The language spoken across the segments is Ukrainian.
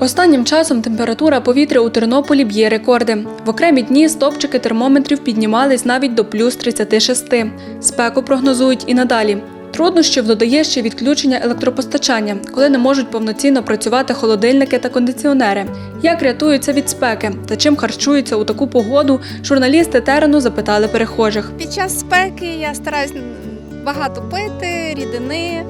Останнім часом температура повітря у Тернополі б'є рекорди. В окремі дні стопчики термометрів піднімались навіть до плюс 36. Спеку прогнозують і надалі. Труднощів додає ще відключення електропостачання, коли не можуть повноцінно працювати холодильники та кондиціонери. Як рятуються від спеки та чим харчуються у таку погоду, журналісти терену запитали перехожих. Під час спеки я стараюсь багато пити, рідини.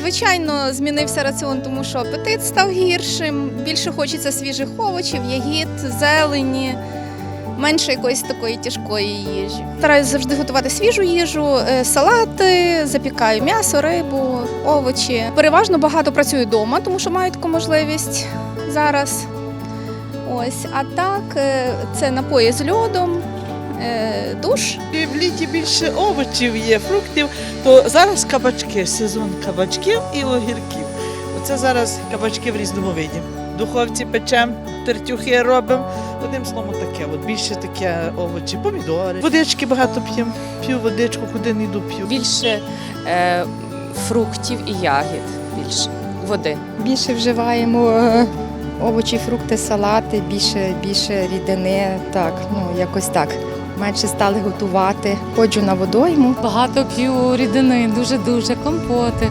Звичайно, змінився раціон, тому що апетит став гіршим. Більше хочеться свіжих овочів, ягід, зелені, менше якоїсь такої тяжкої їжі. Стараюсь завжди готувати свіжу їжу, е, салати, запікаю м'ясо, рибу, овочі. Переважно багато працюю вдома, тому що маю таку можливість зараз. Ось, а так, е, це напої з льодом, душ. В літі більше овочів є, фруктів, то зараз кабачки, сезон кабачків і огірків. Оце зараз кабачки в різному виді. В духовці печем, тертюхи робимо. Одним словом, таке. От більше таке овочі, помідори. Водички багато п'ємо. П'ю водичку, куди не йду п'ю. більше е, фруктів і ягід, більше води. Більше вживаємо е, овочі, фрукти, салати, більше, більше рідини. Так, ну якось так. Менше стали готувати. Ходжу на водойму. Багато п'ю рідини, дуже-дуже компоти, е,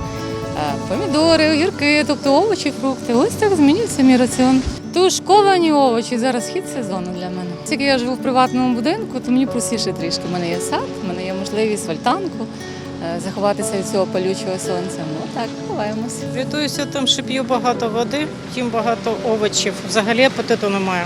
помідори, огірки, тобто овочі, фрукти. Ось так змінюється мій раціон. Тушковані овочі зараз хід сезону для мене. Тільки я живу в приватному будинку, то мені простіше трішки. У мене є сад, у мене є можливість в альтанку е, заховатися від цього палючого сонця. Ну так, ховаємося. Рятуюся тим, що п'ю багато води, їм багато овочів. Взагалі апетиту немає.